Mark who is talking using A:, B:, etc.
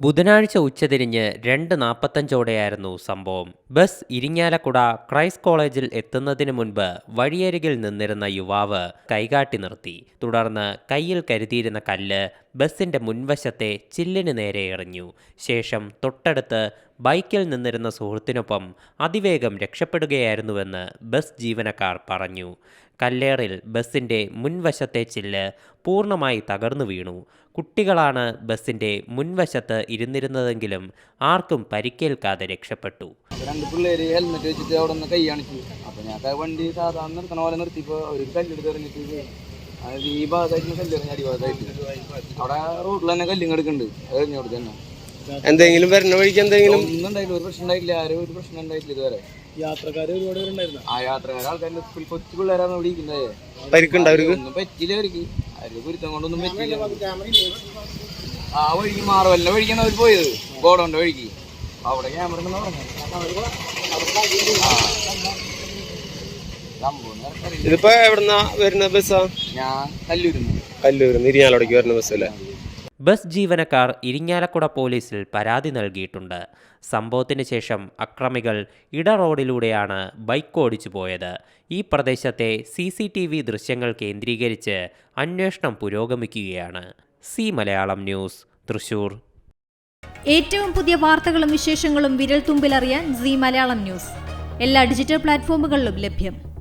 A: ബുധനാഴ്ച ഉച്ചതിരിഞ്ഞ് രണ്ട് നാൽപ്പത്തഞ്ചോടെയായിരുന്നു സംഭവം. ബസ് ഇരിങ്ങാലക്കുട ക്രൈസ്റ്റ് കോളേജിൽ എത്തുന്നതിന് മുൻപ് വഴിയരികിൽ നിന്നിരുന്ന യുവാവ് കൈകാട്ടി നിർത്തി. തുടർന്ന് കയ്യിൽ കരുതിയിരുന്ന കല്ല് ബസിന്റെ മുൻവശത്തെ ചില്ലിന് നേരെ എറിഞ്ഞു. ശേഷം തൊട്ടടുത്ത് ബൈക്കിൽ നിന്നിരുന്ന സുഹൃത്തിനൊപ്പം അതിവേഗം രക്ഷപ്പെടുകയായിരുന്നുവെന്ന് ബസ് ജീവനക്കാർ പറഞ്ഞു. കല്ലേറിൽ ബസിന്റെ മുൻവശത്തെ ചില്ല് പൂർണമായി തകർന്നു വീണു. കുട്ടികളാണ് ബസിന്റെ മുൻവശത്ത് ഇരുന്നിരുന്നതെങ്കിലും ആർക്കും പരിക്കേൽക്കാതെ രക്ഷപ്പെട്ടു.
B: രണ്ട് പിള്ളേര് ഹെൽമെറ്റ് വെച്ചിട്ട് അവിടെ നിന്ന് കൈ കാണിച്ചു അപ്പൊ ഞാൻ വണ്ടി സാധാരണ നിർത്തണ പോലെ നിർത്തിയപ്പോ ഒരു കല്ലെടുത്ത് ഇറങ്ങിയിട്ട് അതായത് ഈ ഭാഗത്തായിട്ട് കല്ലെറിഞ്ഞ അടിഭാഗത്തായിട്ട്. അവിടെ റോഡിൽ തന്നെ കല്ലിങ്ങെടുക്കുന്നുണ്ട് അത് എറിഞ്ഞോട് തന്നെ.
C: എന്തെങ്കിലും വരുന്ന വഴിക്ക് എന്തെങ്കിലും
B: ഒന്നും ഉണ്ടായില്ല ഒരു പ്രശ്നം ഉണ്ടായില്ല ആരും ഒരു പ്രശ്നം ഉണ്ടായിട്ടില്ല ഇതുവരെ.
D: യാത്രക്കാർ ഒരുപാട് പേരുണ്ടായിരുന്നു
B: ആ യാത്രക്കാർ ആൾക്കാരുടെ കൊച്ചു പിള്ളേരാണ് ഇവിടെ ഇരിക്കുന്നത്.
C: പരിക്കുണ്ട് അവർക്ക്?
B: ഒന്നും പറ്റില്ല അവർക്ക്. അവർക്ക് പൊരുത്തം കൊണ്ടൊന്നും പറ്റില്ല ആ വഴിക്ക് മാറുമല്ല വഴിക്കാണ് അവർ പോയത്. ഗോഡൗണ്ട് വഴിക്ക്. അവിടെ ക്യാമറ
C: ഇതിപ്പോ എവിടുന്നാ വരുന്ന ബസ്സാ?
B: ഞാൻ കല്ലൂരിന്ന്.
C: കല്ലൂരിന്ന് ഇരിഞ്ഞാലോടേക്ക് വരുന്ന ബസ്സല്ലേ?
A: ബസ് ജീവനക്കാർ ഇരിങ്ങാലക്കുട പോലീസിൽ പരാതി നൽകിയിട്ടുണ്ട്. സംഭവത്തിന് ശേഷം അക്രമികൾ ഇട റോഡിലൂടെയാണ് ബൈക്ക് ഓടിച്ചു പോയത്. ഈ പ്രദേശത്തെ സി സി ടി വി ദൃശ്യങ്ങൾ കേന്ദ്രീകരിച്ച് അന്വേഷണം പുരോഗമിക്കുകയാണ്. Zee Malayalam news Thrissur.
E: ഏറ്റവും പുതിയ വാർത്തകളും വിശേഷങ്ങളും വിരൽ തുമ്പിലറിയാൻ സി മലയാളം ന്യൂസ്. എല്ലാ ഡിജിറ്റൽ പ്ലാറ്റ്ഫോമുകളിലും ലഭ്യം.